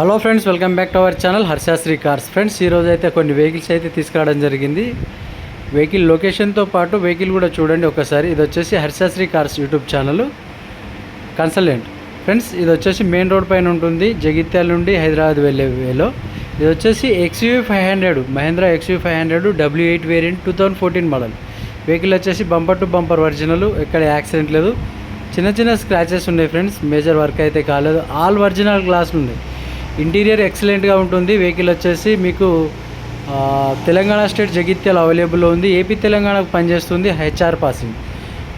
Hello friends welcome back to our channel Harshasri cars. Friends ఈరోజు అయితే కొన్ని vehicles అయితే తీసుకురావడం జరిగింది. వెహికల్ లొకేషన్తో పాటు వెహికల్ కూడా చూడండి ఒకసారి. ఇది వచ్చేసి Harshasri cars YouTube channel consultant. Friends ఇది వచ్చేసి మెయిన్ రోడ్ పైన ఉంటుంది. జగిత్యాల నుండి హైదరాబాద్ వెళ్ళే వేలో. ఇది వచ్చేసి XUV five hundred Mahindra XU five hundred W eight variant two thousand fourteen model vehicle వచ్చేసి బంపర్ టు బంపర్ ఒరిజినల్ ఎక్కడ యాక్సిడెంట్ లేదు. చిన్న చిన్న స్క్రాచెస్ ఉన్నాయి ఫ్రెండ్స్. మేజర్ వర్క్ అయితే కాలేదు. ఆల్ ఒరిజినల్ గ్లాస్ ఉన్నాయి. ఇంటీరియర్ ఎక్సలెంట్గా ఉంటుంది. వెహికల్ వచ్చేసి మీకు తెలంగాణ స్టేట్ జగిత్యాల అవైలబుల్లో ఉంది. ఏపీ తెలంగాణకు పనిచేస్తుంది హెచ్ఆర్ పాసింగ్.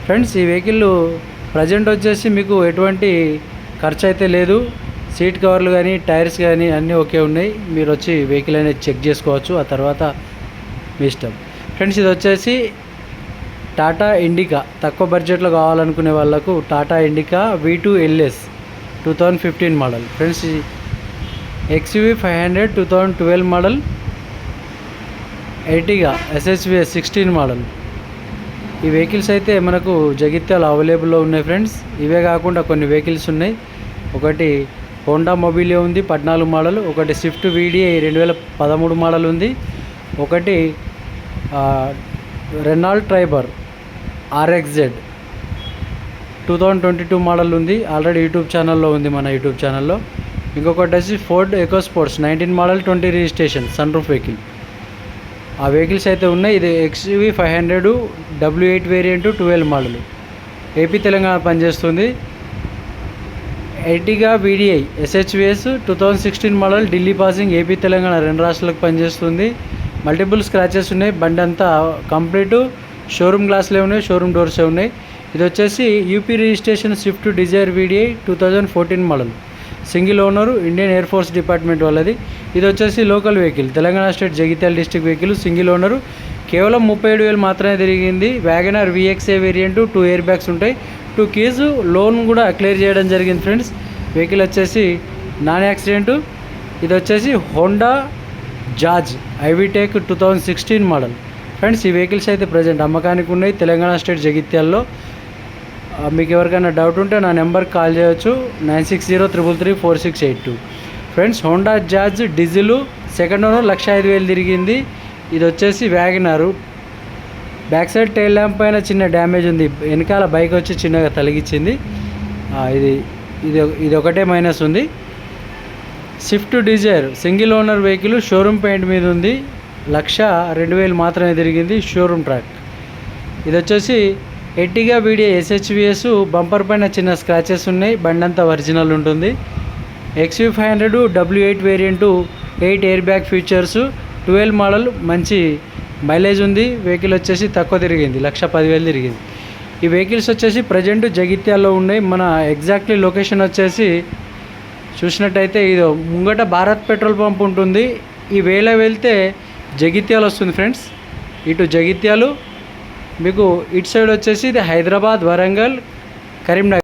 ఫ్రెండ్స్ ఈ వెహికల్ ప్రజెంట్ వచ్చేసి మీకు ఎటువంటి ఖర్చు అయితే లేదు. సీట్ కవర్లు కానీ టైర్స్ కానీ అన్నీ ఓకే ఉన్నాయి. మీరు వచ్చి వెహికల్ అనేది చెక్ చేసుకోవచ్చు. ఆ తర్వాత మీ ఇష్టం. ఫ్రెండ్స్ ఇది వచ్చేసి టాటా ఇండికా. తక్కువ బడ్జెట్లో కావాలనుకునే వాళ్ళకు Tata Indica V two LS two thousand fifteen model friends XUV five hundred two thousand twelve model Ertiga SHVS sixteen model ఈ వెహికల్స్ అయితే మనకు జగిత్యాల అవైలబుల్లో ఉన్నాయి ఫ్రెండ్స్ ఇవే కాకుండా కొన్ని వెహికల్స్ ఉన్నాయి. ఒకటి హోండా మొబిలియో ఉంది పద్నాలుగు మోడల్ ఒకటి స్విఫ్ట్ వీడిఐ రెండు వేల పదమూడు మోడల్ ఉంది. ఒకటి Renault Triber RXZ two thousand twenty two model ఉంది. ఆల్రెడీ యూట్యూబ్ ఛానల్లో ఉంది మన యూట్యూబ్ ఛానల్లో ఇంకొకటి వచ్చి Ford Eco Sports nineteen model twenty registration sun roof vehicle ఆ వెహికల్స్ అయితే ఉన్నాయి. ఇది XUV five hundred W eight variant twelve model AP Telangana పనిచేస్తుంది. Ertiga VDI SHVS two thousand sixteen model Delhi passing AP Telangana రెండు రాష్ట్రాలకు పనిచేస్తుంది. Multiple scratches ఉన్నాయి. బండి అంతా కంప్లీట్ షోరూమ్ గ్లాస్లే ఉన్నాయి. షోరూమ్ డోర్సే ఉన్నాయి. ఇది వచ్చేసి UP registration Swift Dzire VDI two thousand fourteen model single owner Indian air force department వాళ్ళది. ఇది వచ్చేసి local vehicle. Telangana state Jagtial district vehicle single owner. కేవలం ముప్పై ఏడు వేలు మాత్రమే తిరిగింది. WagonR VXI variant two air bags ఉంటాయి. టూ కీస్ లోన్ కూడా క్లియర్ చేయడం జరిగింది ఫ్రెండ్స్ వెహికల్ వచ్చేసి నాన్ యాక్సిడెంటు ఇది వచ్చేసి Honda Jazz iVTEC two thousand sixteen model friends ఈ వెహికల్స్ అయితే ప్రజెంట్ అమ్మకానికి ఉన్నాయి తెలంగాణ స్టేట్ జగిత్యాల్లో. మీకు ఎవరికైనా డౌట్ ఉంటే నా నెంబర్కి కాల్ చేయొచ్చు. Nine six zero triple three four six eight two friends Honda Jazz diesel second owner lakh ఐదు వేలు తిరిగింది. ఇది వచ్చేసి WagonR back side tail lamp పైన చిన్న డ్యామేజ్ ఉంది. వెనకాల బైక్ వచ్చి చిన్నగా తలిగించింది ఇది ఇది ఇది ఒకటే మైనస్ ఉంది. Swift Dzire single owner vehicle showroom paint మీద ఉంది. లక్ష రెండు వేలు మాత్రమే తిరిగింది. షోరూమ్ ట్రాక్ ఇది వచ్చేసి ఎట్టిగా వీడియో ఎస్హెచ్విఎస్ బంపర్ పైన చిన్న స్క్రాచెస్ ఉన్నాయి బండి అంతా ఒరిజినల్ ఉంటుంది. XUV five hundred W eight variant eight air bag features twelve model మంచి మైలేజ్ ఉంది. వెహికల్ వచ్చేసి తక్కువ తిరిగింది లక్ష పదివేలు తిరిగింది. ఈ వెహికల్స్ వచ్చేసి ప్రజెంట్ జగిత్యాల్లో ఉన్నాయి. మన ఎగ్జాక్ట్లీ లొకేషన్ వచ్చేసి చూసినట్టయితే ఇది ముంగట భారత్ పెట్రోల్ పంప్ ఉంటుంది. ఈ వేళ వెళ్తే జగిత్యాలు వస్తుంది ఫ్రెండ్స్ ఇటు జగిత్యాలు మీకు ఇటు సైడ్ వచ్చేసి ఇది హైదరాబాద్ వరంగల్ కరీంనగర్.